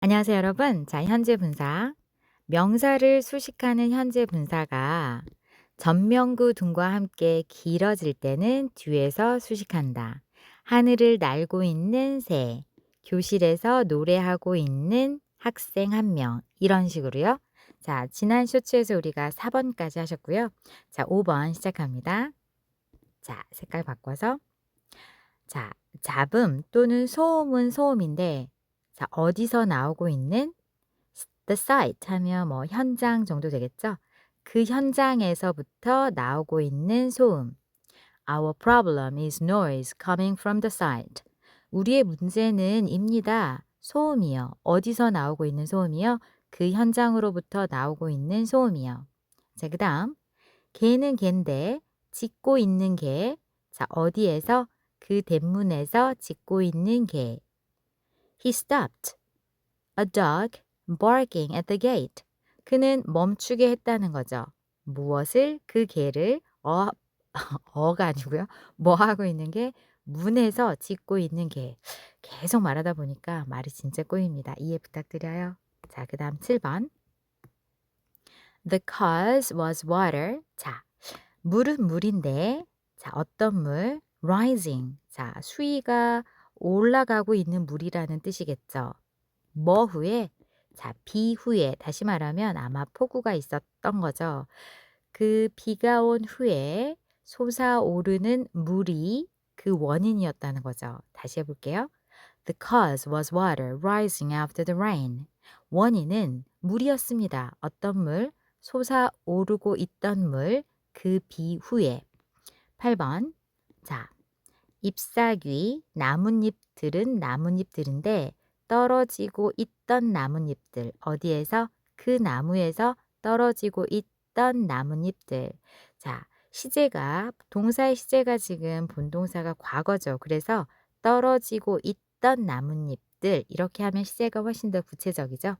안녕하세요, 여러분. 자, 현재 분사. 명사를 수식하는 현재 분사가 전명구 등과 함께 길어질 때는 뒤에서 수식한다. 하늘을 날고 있는 새, 교실에서 노래하고 있는 학생 한 명. 이런 식으로요. 자, 지난 쇼츠에서 우리가 4번까지 하셨고요. 자, 5번 시작합니다. 자, 색깔 바꿔서. 자, 잡음 또는 소음은 소음인데 자, 어디서 나오고 있는 the site 하면 뭐 현장 정도 되겠죠? 그 현장에서부터 나오고 있는 소음. Our problem is noise coming from the site. 우리의 문제는 입니다. 소음이요. 어디서 나오고 있는 소음이요? 그 현장으로부터 나오고 있는 소음이요. 자, 그 다음. 개는 개인데, 짖고 있는 개. 자, 어디에서? 그 대문에서 짖고 있는 개. He stopped a dog barking at the gate. 그는 멈추게 했다는 거죠. 무엇을? 그 개를 어, 어가 아니고요. 뭐 하고 있는 게 문에서 짖고 있는 개. 계속 말하다 보니까 말이 진짜 꼬입니다. 이해 부탁드려요. 자, 그 다음 7번. The cause was water. 자, 물은 물인데, 자, 어떤 물? rising. 자, 수위가 올라가고 있는 물이라는 뜻이겠죠. 뭐 후에? 자, 비 후에 다시 말하면 아마 폭우가 있었던 거죠. 그 비가 온 후에 솟아오르는 물이 그 원인이었다는 거죠. 다시 해볼게요. The cause was water rising after the rain. 원인은 물이었습니다. 어떤 물? 솟아오르고 있던 물, 그 비 후에. 8번. 자, 잎사귀, 나뭇잎들은 나뭇잎들인데 떨어지고 있던 나뭇잎들. 어디에서? 그 나무에서 떨어지고 있던 나뭇잎들. 자, 시제가, 동사의 시제가 지금 본동사가 과거죠. 그래서 떨어지고 있던 나뭇잎들. 이렇게 하면 시제가 훨씬 더 구체적이죠.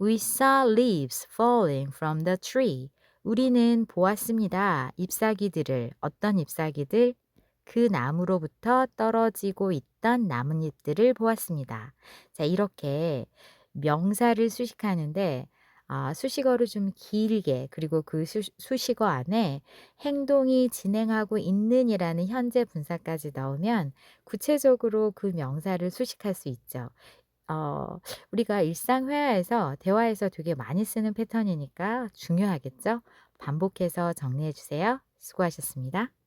We saw leaves falling from the tree. 우리는 보았습니다. 잎사귀들을. 어떤 잎사귀들? 그 나무로부터 떨어지고 있던 나뭇잎들을 보았습니다. 자, 이렇게 명사를 수식하는데 아, 수식어를 좀 길게 그리고 그 수, 수식어 안에 행동이 진행하고 있는이라는 현재 분사까지 넣으면 구체적으로 그 명사를 수식할 수 있죠. 어, 우리가 일상 회화에서 대화에서 되게 많이 쓰는 패턴이니까 중요하겠죠? 반복해서 정리해 주세요. 수고하셨습니다.